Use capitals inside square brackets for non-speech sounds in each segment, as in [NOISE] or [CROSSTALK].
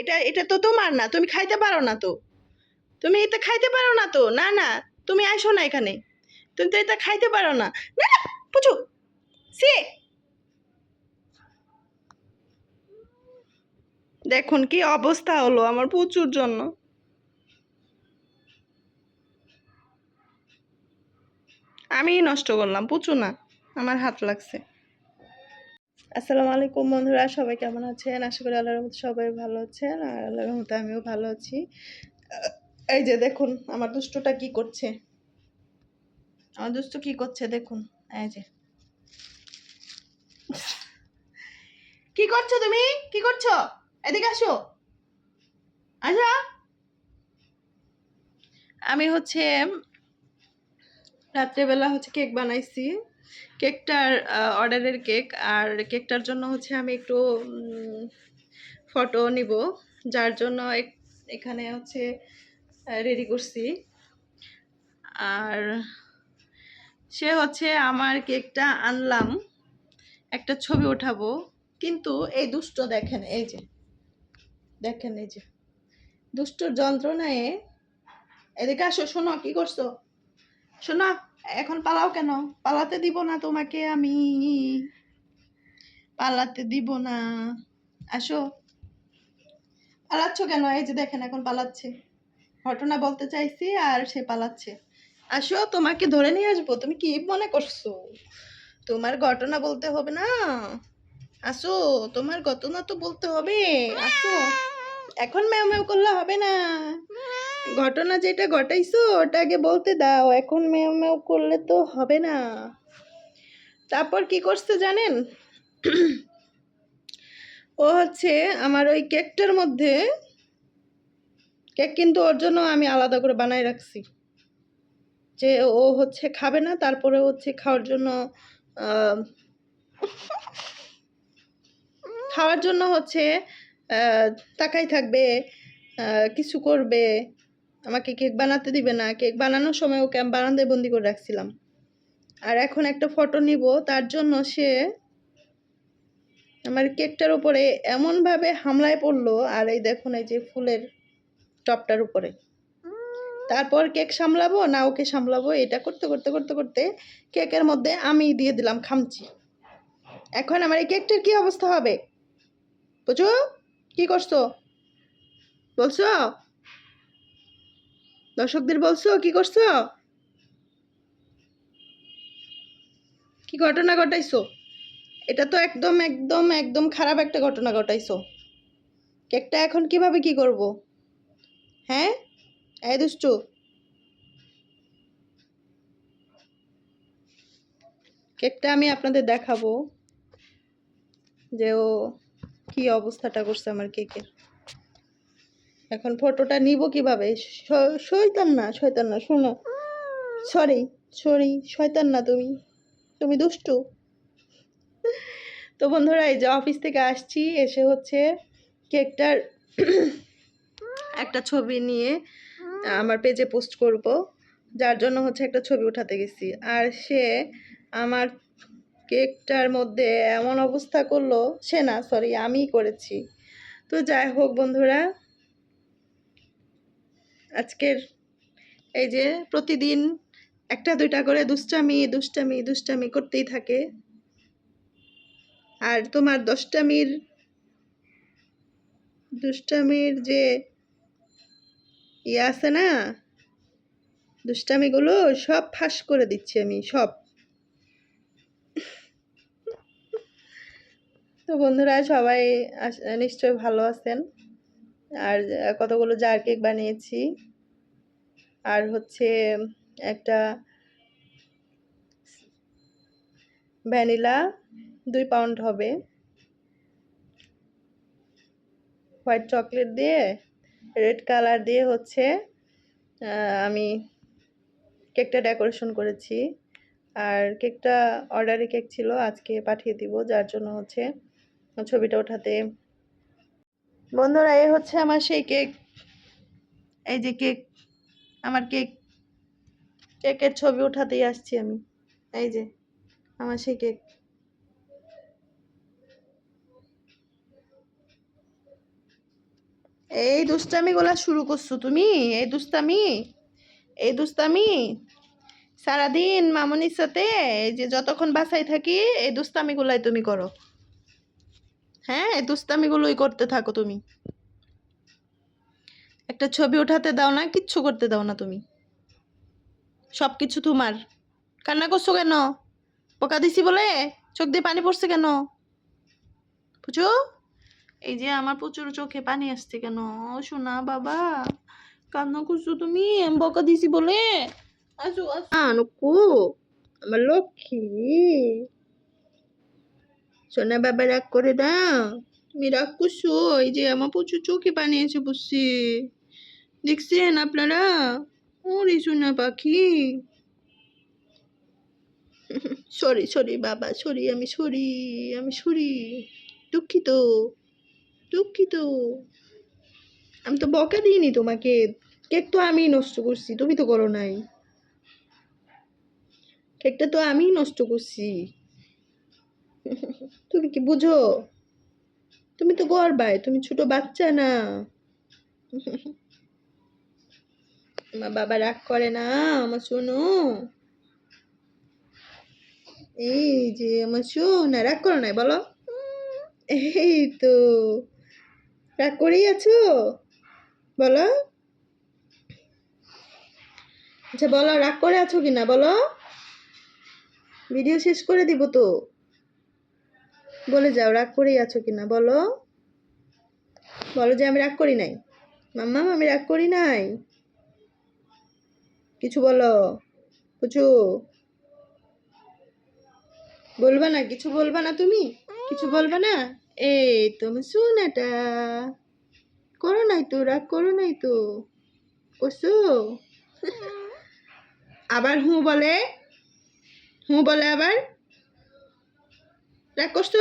এটা এটা তো তোমার না, তুমি খাইতে পারো না তো। তুমি এটা খাইতে পারো না তো, না না, তুমি আসো না এখানে। তুমি তো এটা খাইতে পারো না। না না পুচু সে। দেখুন কি অবস্থা হলো আমার প্রচুর জন্য। আমি নষ্ট করলাম পুচু না, আমার হাত লাগছে। আসসালামু আলাইকুম বন্ধুরা, সবাই কেমন আছেন? আশা করি আল্লাহর রহমতে সবাই ভালো আছেন আর আল্লাহর রহমতে আমিও ভালো আছি। এই যে দেখুন, আমার দুষ্টটা কি করছে? আমার দুষ্টু কি করছে দেখুন, এই যে। কি করছ তুমি? কি করছ? এদিকে আসো। আচ্ছা আমি হচ্ছে, রাত্রেবেলা হচ্ছে কেক বানাইছি। কেকটার অর্ডারের কেক। আর কেকটার জন্য হচ্ছে আমি একটু ফটো নিব, যার জন্য এখানে হচ্ছে রেডি করছি। আর সে হচ্ছে আমার কেকটা আনলাম, একটা ছবি ওঠাবো। কিন্তু এই দুষ্ট দেখেন, এই যে, দেখেন এই যে, দুষ্টর যন্ত্রণায়। এদিকে আসো, শোনো, কি করছ? শোনো এখন পালাও কেন? পালাতে দিব না তোমাকে আমি। পালাতে দিব না। আসো। পালাচ্ছ কেন? এই যে দেখেন এখন পালাচ্ছে। ঘটনা বলতে চাইছি আর সে পালাচ্ছে। আসো, তোমাকে ধরে নিয়ে আসব। তুমি কি মনে করছ? তোমার ঘটনা বলতে হবে না? আসো, তোমার ঘটনা তো বলতে হবে। আসো। এখন ম্যাও ম্যাও করলে হবে না। ঘটনা যেটা ঘটাইছো ওটা আগে বলতে দাও। এখন ম্যাও ম্যাও করলে তো হবে না। তারপর কি করছে জানেন? [CLEARS THROAT] ও হচ্ছে আমার ওই কেকটার মধ্যে, কেক কিন্তু ওর জন্য আমি আলাদা করে বানাই রাখছি। যে ও হচ্ছে খাবে না, তারপরে হচ্ছে খাওয়ার জন্য খাওয়ার জন্য হচ্ছে তাকাই থাকবে কিছু করবে। আমাকে কেক বানাতে দিবে না। কেক বানানোর সময় ওকে আমি বারান্দায় বন্দি করে রাখছিলাম। আর এখন একটা ফটো নিব, তার জন্য সে আমার কেকটার উপরে এমনভাবে হামলায় পড়ল, আর এই দেখুন, এই যে ফুলের টপটার উপরে। তারপর কেক সামলাবো, না ওকে সামলাবো, এটা করতে করতে করতে করতে কেকের মধ্যে আমি দিয়ে দিলাম খামচি। এখন আমার এই কেকটার কি অবস্থা হবে? বুঝো? কি করছ? বলছো? দর্শকদের বলছো? কি করছ? কি ঘটনা ঘটাইছো? এটা তো একদম একদম একদম খারাপ একটা ঘটনা ঘটাইছো। কেকটা এখন কীভাবে কি করব? হ্যাঁ? এই দুষ্টু। কেকটা আমি আপনাদের দেখাবো। যে ও কি অবস্থাটা করছে আমার কেকের। এখন ফটোটা নিব কীভাবে? শ- শয়তান না শয়তান না, শোনো। সরি সরি শয়তান না তুমি। তুমি দুষ্টু। তো বন্ধুরা, এই যে অফিস থেকে আসছি, এসে হচ্ছে কেকটার একটা ছবি নিয়ে আমার পেজে পোস্ট করব। যার জন্য হচ্ছে একটা ছবি উঠাতে গেছি। আর সে আমার কেকটার মধ্যে এমন অবস্থা করল, সে না সরি আমিই করেছি। তো যাই হোক বন্ধুরা আজকের এই যে প্রতিদিন একটা দুইটা করে দুষ্টামি দুষ্টামি দুষ্টামি করতেই থাকে। আর তোমার দশটামির, দুষ্টামির যে ইয়ে আছে না, দুষ্টামিগুলো সব ফাঁস করে দিচ্ছি আমি, সব। তো বন্ধুরা সবাই নিশ্চয়ই ভালো আছেন। আর কতগুলো জার কেক বানিয়েছি। আর হচ্ছে একটা ভ্যানিলা দুই পাউন্ড হবে। হোয়াইট চকলেট দিয়ে রেড কালার দিয়ে হচ্ছে আমি কেকটা ডেকোরেশন করেছি। আর কেকটা অর্ডারি কেক ছিল, আজকে পাঠিয়ে দিব, যার জন্য হচ্ছে ছবিটা ওঠাতে বন্ধুরা এই হচ্ছে আমার সেই কেক। এই যে কেক, আমার কেক। কেকের ছবি উঠাতেই আসছি আমি। এই যে, আমার সেই কেক। এই দুষ্টামিগুলা শুরু করছ তুমি? এই দুষ্টামি? এই দুষ্টামি? সারাদিন মামনির সাথে এই যে যতক্ষণ বাসায় থাকি, এই দুষ্টামিগুলাই তুমি করো। হ্যাঁ এই দুষ্টামিগুলোই করতে থাকো তুমি। একটা ছবি উঠাতে দাও না, কিচ্ছু করতে দাও না তুমি। সব কিছু তোমার। কান্না করছ কেন? পোকা দিছি বলে? চোখ দিয়ে পানি পড়ছে কেন? বুঝো এই যে আমার প্রচুর চোখে পানি আসছে কেন? শোনা বাবা, কান্না করছ তুমি? বকা দিছি বলে? আসো আসো। আমার লক্ষ্মী। সোনা বাবা রাগ করে না তুমি রাগ করছ? এই যে আমার প্রচুর চোখে পানি এসে বসছে দেখছেন আপনারা? ওরে সোনা পাখি! [LAUGHS] সরি সরি বাবা, সরি, আমি সরি আমি সরি। দুঃখিত দুঃখিত। আমি তো বকা দিইনি তোমাকে। কেক তো আমি নষ্ট করছি, তুমি তো করো নাই। কেকটা তো আমিই নষ্ট করছি। তুমি কি বুঝো? তুমি তো গর্বায় তুমি ছোট বাচ্চা না। আমার বাবা রাগ করে না, আমার শোনো। এই যে আমার শোনা রাগ করো নাই, বলো। এই তো, রাগ করেই আছো? বলো। আচ্ছা বলো, রাগ করে আছো কিনা, বলো। ভিডিও শেষ করে দিব তো। বলে যাও, রাগ করেই আছো কিনা বলো? বলো যে আমি রাগ করি নাই। মাম্মা, আমি রাগ করি নাই। কিছু বলো, কিছু। বলবা না, কিছু বলবা না তুমি? কিছু বলবা না? এই তুমি শুনাটা করো নাই তো, রাগ করো নাই তো। করছ? আবার হু বলে? হু বলে আবার? রাগ করছ?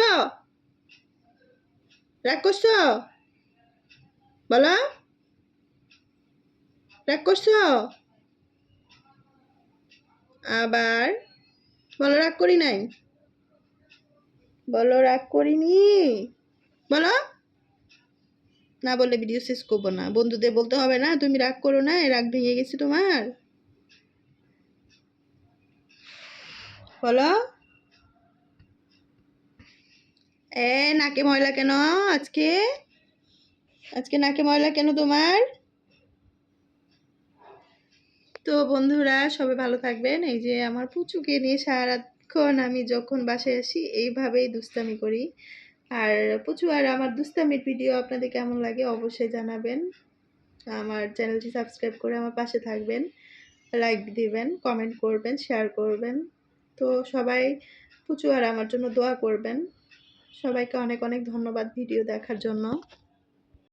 রাগ করছ? বলো। রাগ করছ? আবার বলো রাগ করি নাই। বলো রাগ করিনি। বলো। না বলে ভিডিও শেষ করব না। বন্ধুদের বলতে হবে না, তুমি রাগ করো না রাগ ভেঙে গেছে তোমার। বলো। এ, নাকে ময়লা কেন? আজকে? আজকে নাকে ময়লা কেন তোমার? তো বন্ধুরা, সবাই ভালো থাকবেন। এই যে আমার পুচুকে নিয়ে সারাক্ষণ আমি যখন বাসায় আসি, এইভাবেই দুস্তামি করি। আর পুচু আর আমার দুস্তামির ভিডিও আপনাদের কেমন লাগে অবশ্যই জানাবেন। আমার চ্যানেলটি সাবস্ক্রাইব করে আমার পাশে থাকবেন, লাইক দিবেন, কমেন্ট করবেন, শেয়ার করবেন। তো সবাই পুচু আর আমার জন্য দোয়া করবেন। সবাইকে অনেক অনেক ধন্যবাদ ভিডিও দেখার জন্য।